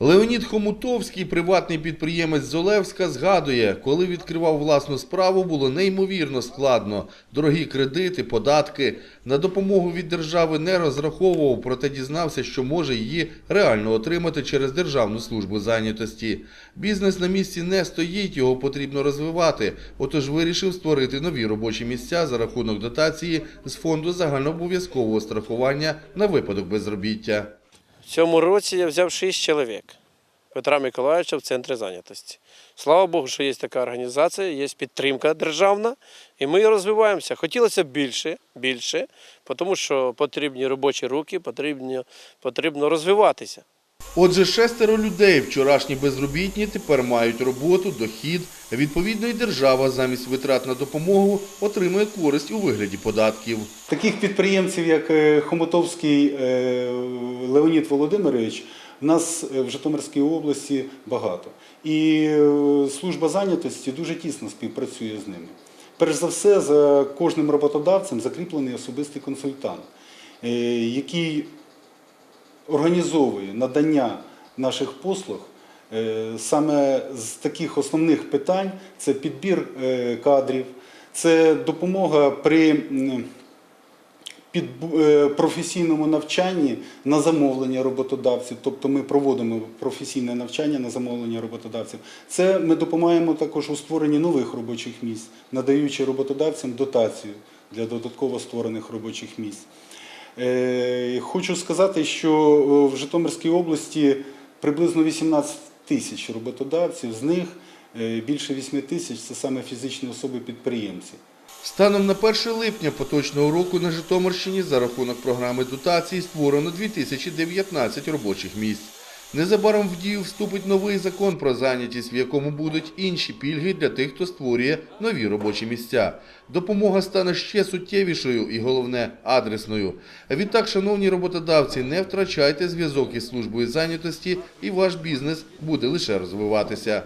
Леонід Хомутовський, приватний підприємець з Олевська, згадує, коли відкривав власну справу, було неймовірно складно. Дорогі кредити, податки. На допомогу від держави не розраховував, проте дізнався, що може її реально отримати через Державну службу зайнятості. Бізнес на місці не стоїть, його потрібно розвивати. Отож вирішив створити нові робочі місця за рахунок дотації з фонду загальнообов'язкового страхування на випадок безробіття. Цьому році я взяв шість чоловік Петра Миколаївича в центрі зайнятості. Слава Богу, що є така організація, є підтримка державна, і ми розвиваємося. Хотілося б більше, більше, тому що потрібні робочі руки, потрібно, потрібно розвиватися. Отже, шестеро людей, вчорашні безробітні, тепер мають роботу, дохід. Відповідно, і держава замість витрат на допомогу отримує користь у вигляді податків. Таких підприємців, як е, Хомутовський е, Леонід Володимирович, в нас е, в Житомирській області багато. І служба зайнятості дуже тісно співпрацює з ними. Перш за все, за кожним роботодавцем закріплений особистий консультант, який організовує надання наших послуг е, саме з таких основних питань: це підбір е, кадрів, це допомога при е, професійному навчанні на замовлення роботодавців, тобто ми проводимо професійне навчання на замовлення роботодавців. Це ми допомагаємо також у створенні нових робочих місць, надаючи роботодавцям дотацію для додатково створених робочих місць. Е, Хочу сказати, що е, в Житомирській області приблизно 18 тисяч роботодавців, з них е, більше 8 тисяч це саме фізичні особи-підприємці. Станом на 1 липня поточного року на Житомирщині за рахунок програми дотації створено 2019 робочих місць. Незабаром в дію вступить новий закон про зайнятість, в якому будуть інші пільги для тих, хто створює нові робочі місця. Допомога стане ще суттєвішою і, головне, адресною. Відтак, шановні роботодавці, не втрачайте зв'язок із службою зайнятості, і ваш бізнес буде лише розвиватися.